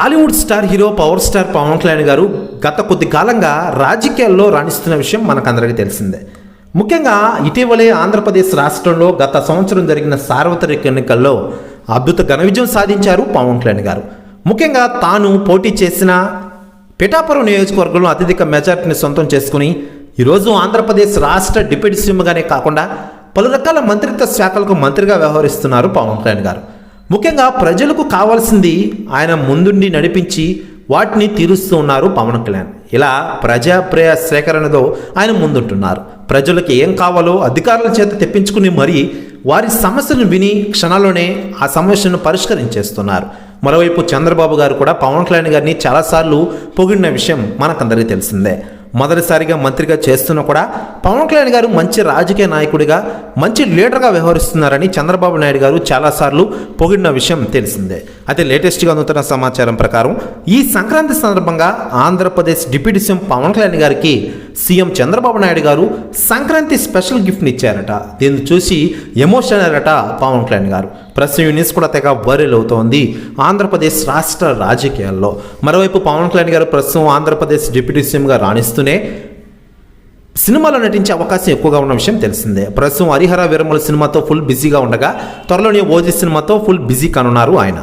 Tollywood star hero power star Pavan Kalyan గారు గత కొద్ది కాలంగా రాజకీయాల్లో రాణిస్తున్న విషయం మనకందరికీ తెలిసిందే. ముఖ్యంగా ఇటీవలే ఆంధ్రప్రదేశ్ రాష్ట్రంలో గత సంవత్సరం జరిగిన సార్వత్రిక ఎన్నికల్లో అద్భుత ఘన విజయం సాధించారు పవన్ కళ్యాణ్ గారు. ముఖ్యంగా తాను పోటీ చేసిన పిఠాపురం నియోజకవర్గంలో అత్యధిక మెజార్టీని సొంతం చేసుకుని ఈరోజు ఆంధ్రప్రదేశ్ రాష్ట్ర డిప్యూటీ సీఎంగానే కాకుండా పలు రకాల మంత్రిత్వ శాఖలకు మంత్రిగా వ్యవహరిస్తున్నారు పవన్ కళ్యాణ్ గారు. ముఖ్యంగా ప్రజలకు కావాల్సింది ఆయన ముందుండి నడిపించి వాటిని తీరుస్తూ ఉన్నారు పవన్ కళ్యాణ్. ఇలా ప్రజాప్రయ సేకరణలో ఆయన ముందుంటున్నారు. ప్రజలకు ఏం కావాలో అధికారుల చేత తెప్పించుకుని మరీ వారి సమస్యను విని క్షణాల్లోనే ఆ సమస్యను పరిష్కరించేస్తున్నారు. మరోవైపు చంద్రబాబు గారు కూడా పవన్ కళ్యాణ్ గారిని చాలాసార్లు పొగిడిన విషయం మనకందరికీ తెలిసిందే. మొదటిసారిగా మంత్రిగా చేస్తున్నా కూడా పవన్ కళ్యాణ్ గారు మంచి రాజకీయ నాయకుడిగా మంచి లీడర్గా వ్యవహరిస్తున్నారని చంద్రబాబు నాయుడు గారు చాలాసార్లు పొగిడిన విషయం తెలిసిందే. అయితే లేటెస్ట్గా అందుతున్న సమాచారం ప్రకారం ఈ సంక్రాంతి సందర్భంగా ఆంధ్రప్రదేశ్ డిప్యూటీ సీఎం పవన్ కళ్యాణ్ గారికి సీఎం చంద్రబాబు నాయుడు గారు సంక్రాంతి స్పెషల్ గిఫ్ట్ని ఇచ్చారట. దీన్ని చూసి ఎమోషన్ అయ్యారట పవన్ కళ్యాణ్ గారు. ప్రస్తుతం ఈ న్యూస్ కూడా తెగ వైరల్ అవుతోంది ఆంధ్రప్రదేశ్ రాష్ట్ర రాజకీయాల్లో. మరోవైపు పవన్ కళ్యాణ్ గారు ప్రస్తుతం ఆంధ్రప్రదేశ్ డిప్యూటీ సీఎంగా రాణిస్తూనే సినిమాలో నటించే అవకాశం ఎక్కువగా ఉన్న విషయం తెలిసిందే. ప్రస్తుతం హరిహర విరమల సినిమాతో ఫుల్ బిజీగా ఉండగా త్వరలోనే ఓజీ సినిమాతో ఫుల్ బిజీ కానున్నారు ఆయన.